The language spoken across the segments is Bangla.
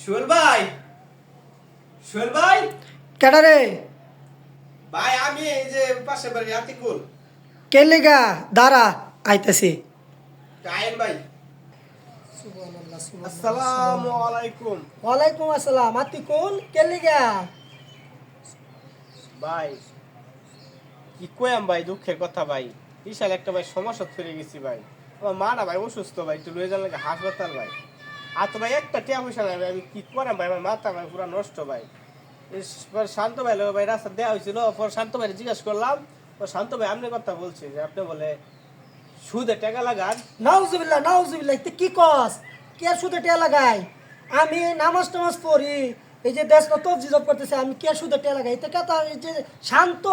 সোহেল ভাই সোহেল ভাই। কেডা রে? ভাই আমি এই যে পাশে বাড়ি আতিকুল। কেলিগা দাঁড়া আইতেছি। আয়েন ভাই। আসসালামু আলাইকুম। ওয়ালাইকুম আসসালাম। আতিকুল কেলিগা ভাই কি কয়াম ভাই দুঃখের কথা ভাই। বিশাল একটা ভাই সমস্যা ফিরে গেছি ভাই। আমার মা না ভাই অসুস্থ ভাই একটু লয়ে যান লাগে হাসপাতাল ভাই। আর তো ভাই একটা টিয়া পয়সা নাই ভাই, আমি কি করাম ভাই? আমার মাথা ভাই পুরো নষ্ট ভাই। এবার শান্ত ভাই লোক ভাই রাস্তা দেওয়া হয়েছিল, পর শান্ত ভাই জিজ্ঞাসা করলাম ও শান্ত ভাই আপনি কথা বলছি, যে আপনি বলে, সুদে টাকা লাগান। নাউজুবিল্লাহ নাউজুবিল্লাহ তুই কি কস? কে সুদে টিয়া লাগাই আমি নামাজ টামাজ পড়ি, এই যে দেশ কত জিজব করতেছে, আমি কে সুদে টিয়া লাগাই? এটা কথা এই যে শান্ত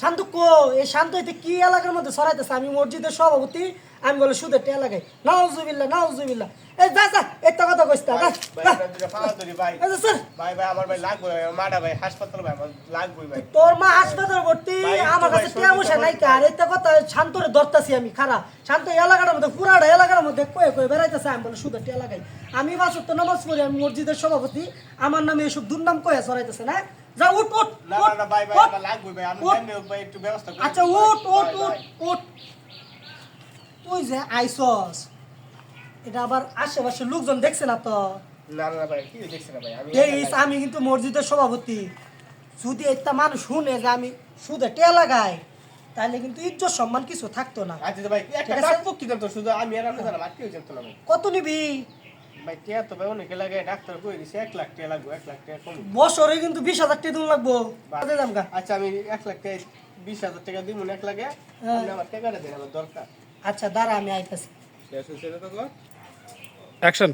শান্ত কো এই শান্ত এতে কি এলাকার মধ্যে ছড়াইতেছে? আমি মসজিদের সভাপতি আমি বলে সুদে টিয়া লাগাই। নাউজুবিল্লাহ নাউজুবিল্লাহ। এই যা যা একটা কথা কইস না ভাই ভাই আপনার দুটো পাওয়া ধরি ভাই। এই স্যার ভাই ভাই আমার ভাই লাগবে ভাই আমার মাটা ভাই হাসপাতাল ভাই আমার লাগবে ভাই। তোর মা হাসপাতাল ভর্তি আমার কাছে টিয়া বসে নাই কার একটা কথা শান্তরে ধরতাছি আমি খারা শান্ত এই এলাকাটার মধ্যে পুরাটা এলাকার মধ্যে কয়ে কয়ে বেড়াইতেছে আমি বলে শুধু টিয়া লাগাই। আমি বাসত্ব নামাজ পড়ি আমি মসজিদের সভাপতি আমার নামে এসব দুর্নাম কয়ে ছড়াইতেছে না? যা উঠ উঠ না না না ভাই ভাই আমার লাগবে ভাই আমি উঠ। জানি হোক ভাই একটু ব্যবস্থা আচ্ছা উঠ উঠ উঠ। যে আইসস এটা আবার আশেপাশে লোকজন দেখছে না তো? না না ভাই কি দেখছি না ভাই আমি আমি কিন্তু মসজিদের সভাপতি। যদি একটা মানুষ শুনে যে আমি সুদে টিয়া লাগাই তাহলে কিন্তু ইজ্জত সম্মান কিছু থাকতো না। আচ্ছা ভাই একটা ঠিক কি জানতো? শুধু আমি আর আপনি জানাম আর কেউ জানতো না কত নিবি? ভাই টিয়া তো ভাই অনেকে লাগে ডাক্তার কই দিছে এক লাখ টাকা লাগবে এক লাখ কম। বছরে কিন্তু বিশ হাজার টাকা দিন লাগবো। আচ্ছা আমি এক লাখ টাকা বিশ হাজার টাকা দিব এক লাগে হ্যাঁ। আমার টাকাটা দেন আমার দরকার। আচ্ছা দাঁড়া আমি আইতাছি? অ্যাকশন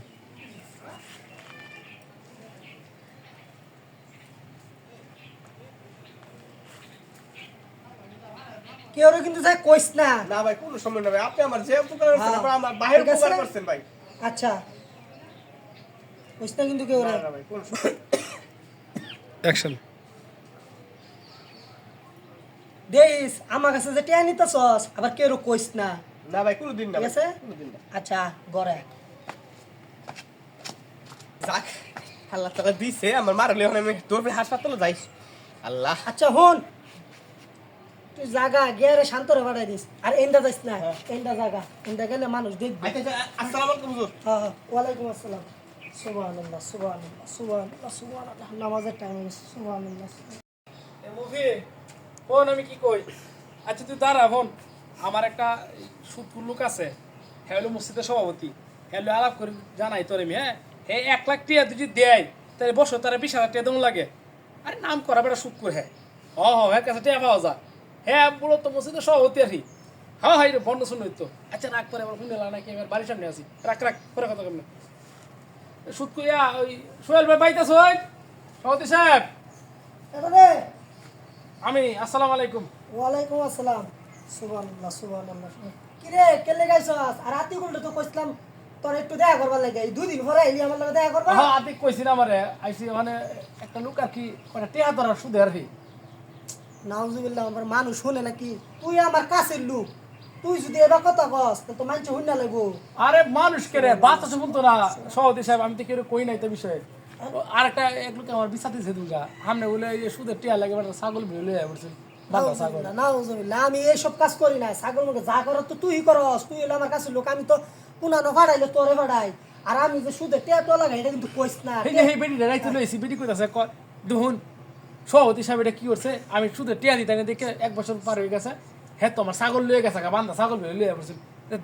কেউ কিন্তু যাই কইস না। না ভাই কোনো সময় না ভাই আপনি আমার যে উপকার করছেন হ্যাঁ। আপনি আমার বাহির উপকার করছেন ভাই। আচ্ছা। কইস না কিন্তু কেউ না ভাই কোনো অ্যাকশন দেখিস আমার কাছে যে টিয়া নিতেছস আবার কেউ কইস না। না ভাই কোনো দিন না ঠিক আছে? আচ্ছা গড়ে। যাক আল্লাহ তালা দিছে আমার মারলে এখন আমি দৌড়ে হাসপাতালে যাই। আল্লাহ। আচ্ছা হন। তুই জাগা গিয়ে শান্তরে বাড়াই দিস। আর এন্ডা যাইস না হ্যাঁ। এন্ডা জাগা। এন্ডা গেলে মানুষ দেখবে। আচ্ছা আচ্ছা, আসসালামু আলাইকুম হুজুর। হ্যাঁ হ্যাঁ ওয়ালাইকুম আসসালাম। সুবহানাল্লাহ সুবহানাল্লাহ সুবহানাল্লাহ সুবহানাল্লাহ। নামাজের টাইম সুবহানাল্লাহ। এ মুভি ফোন আমি কি কই? আচ্ছা তুই দাঁড়া ফোন আমার একটা সুদপুর লোক আছে হ্যাঁ হলো মসজিদের সভাপতি। হ্যাঁ আলাপ করি জানাই তোর আমি হ্যাঁ? এই এক লাখ টিয়া যদি দেয় তাহলে বছর তারা বিশ হাজার টিয়া লাগে। আরে নাম করা বেটা সুদ করে হ্যাঁ হ হ হ্যাঁ কাছে টিয়া পাওয়া যায় হ্যাঁ মূলত মসজিদের সভাপতি আর কি। হ্যাঁ রে ফোন শুনুই তো। আচ্ছা রাখ করে আমার এলা নাকি আমার বাড়ির সামনে আছি। রাখ রাখ পরে কথা কেমন সুদ কইয়া ওই সোহেল ভাই পাইতেছ সভাপতি সাহেব? রে আমি আসসালামু আলাইকুম। ওয়ালাইকুম আসসালাম। সুবহানাল্লাহ সুবহানাল্লাহ কি কেলে গাইছস? আর রাতি গুলো তো কইছিলাম তোর একটু দেখা করবার লাগে। এই পরে আইলি আমার লগে দেখা করবা? হ্যাঁ না আমারে মানে একটা লোক আর কি মানে টেহা ধরার সুদে আর কি। নাউজুবিল্লাহ আমার মানুষ শুনে নাকি? তুই আমার কাছের লোক। তুই যদি এবার কথা কস তো মানুষ শুনে লাগবো। আরে মানুষ কে রে? বাচ্চা শুন তো না। সভাপতি সাহেব আমি তো কেউ কই নাই তো বিষয়ে। আর একটা এক লোক আমার দিছে দুর্গা। সামনে বলে সুদের টিয়া লাগে ছাগল বলে লয়ে বলছে নাউজুবিল্লাহ আমি এইসব কাজ করি না ছাগল মুখে যা করো তো তুই করস। তুই হলো আমার কাছে লোক আমি তো পুনানো ফাড়াইলে তোরে ফাড়াই। আর আমি যে সুদে টেটো লাগাই এটা কিন্তু কইস না। এই বেটি রাইতে লইছি বেটি কইতাছে ক দুহুন সভাপতি সাহেব এটা কি করছে? আমি সুদের টিয়া দিতে দেখে এক বছর পার হয়ে গেছে। হ্যাঁ তো আমার ছাগল লয়ে গেছে গা, বান্ধা ছাগল বলে লয়ে বলছে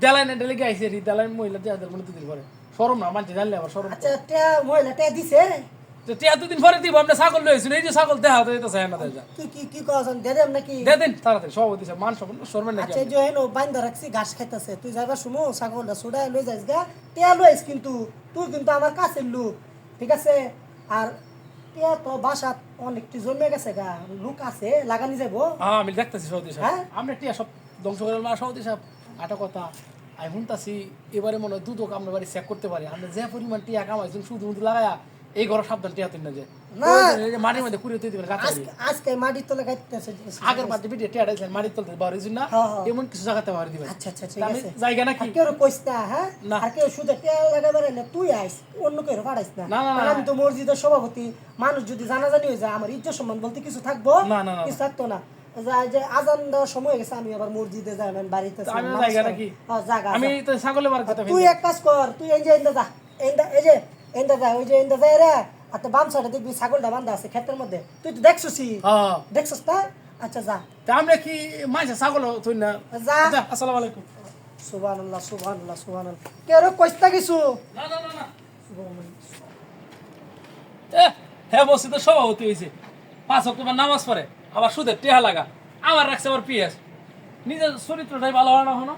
দেলাইন এটা লেগে আইসে দেলাইন মহিলা দেওয়া মনে দুদিন পরে সরম না মানছে জানলে আবার সরম আচ্ছা মহিলা টিয়া দিছে? তো টিয়া দুদিন পরে দিব আমরা ছাগল লইছি এই যে ছাগল দেখা তো এটা চাই না তুই কি কি কস দে দেম নাকি? দে দিন তাড়াতাড়ি সভাপতি সাহেব মান সম্মান শর্মেন নাকি আচ্ছা যে হেন বাইন্দা রাখছি ঘাস খাইতেছে। তুই যাইবার শুনো ছাগলটা সুডাই লই যাইস গা। টিয়া লইস কিন্তু তুই কিন্তু আমার কাছের লোক ঠিক আছে? আর টিয়া তো বাসাত অনেকটি জমে গেছে গা লোক আছে লাগানি যাব হ্যাঁ আমি দেখতেছি সাহেব। হ্যাঁ? আমরা টিয়া সব ধ্বংস করে মা সভাপতি সাহেব আটা কথা আমি শুনতাছি এবারে মনে হয় দুধও আমরা বাড়ি চেক করতে পারি। আমরা যে পরিমাণ টিয়া কামাইছেন শুধু শুধু লাগায়া এই ঘর সাবধান টিয়া তুই না যে। মাটির মধ্যে কুড়িয়ে তুই দিবেন আজকে মাটির তলে গাইতেছে আগের যে ভিডিও টিয়া দিয়েছেন মাটির তলতে বাড়ি না? হ্যাঁ। এমন কিছু জায়গাতে দিবেন। আচ্ছা আচ্ছা ঠিক আমি আছে। জায়গা নাকি? কেউ কইস না হ্যাঁ? না। আর কেউ শুধু টেয়া লাগাবে না তুই আইস অন্য কেউ না। না, না, আমি তো মসজিদের সভাপতি মানুষ যদি জানাজানি হয়ে যায় আমার ইজ্জত সম্মান বলতে কিছু থাকব? না, না, না, কিছু থাকতো না। যে আজান দেওয়ার সময় গেছে আমি আবার মসজিদে যাই বাড়িতে আমি জায়গা নাকি? হ্যাঁ, জায়গা আমি তো ছাগলে তুই এক কাজ কর তুই এই যে এই যে এন্দা যা ওই যে যায় রে আর তো বাম সাইডে দেখবি ছাগলটা বান্ধা আছে ক্ষেতের মধ্যে। তুই তো দেখছসি হ্যাঁ। দেখছস না? আচ্ছা যা। তা আমরা কি মাইসা ছাগল তুই না? যা। আসসালামু আলাইকুম। সুবহানাল্লাহ সুবহানাল্লাহ সুবহানাল্লাহ। কে রে কইস না কিছু? না না না না। এ, হ্যাঁ মসজিদের সভাপতি হয়েছে পাঁচ অক্টোবর নামাজ পড়ে আবার সুদের টেহা লাগা। আবার রাখছে আবার পিএস। নিজের চরিত্রটাই ভালো হয় না হনো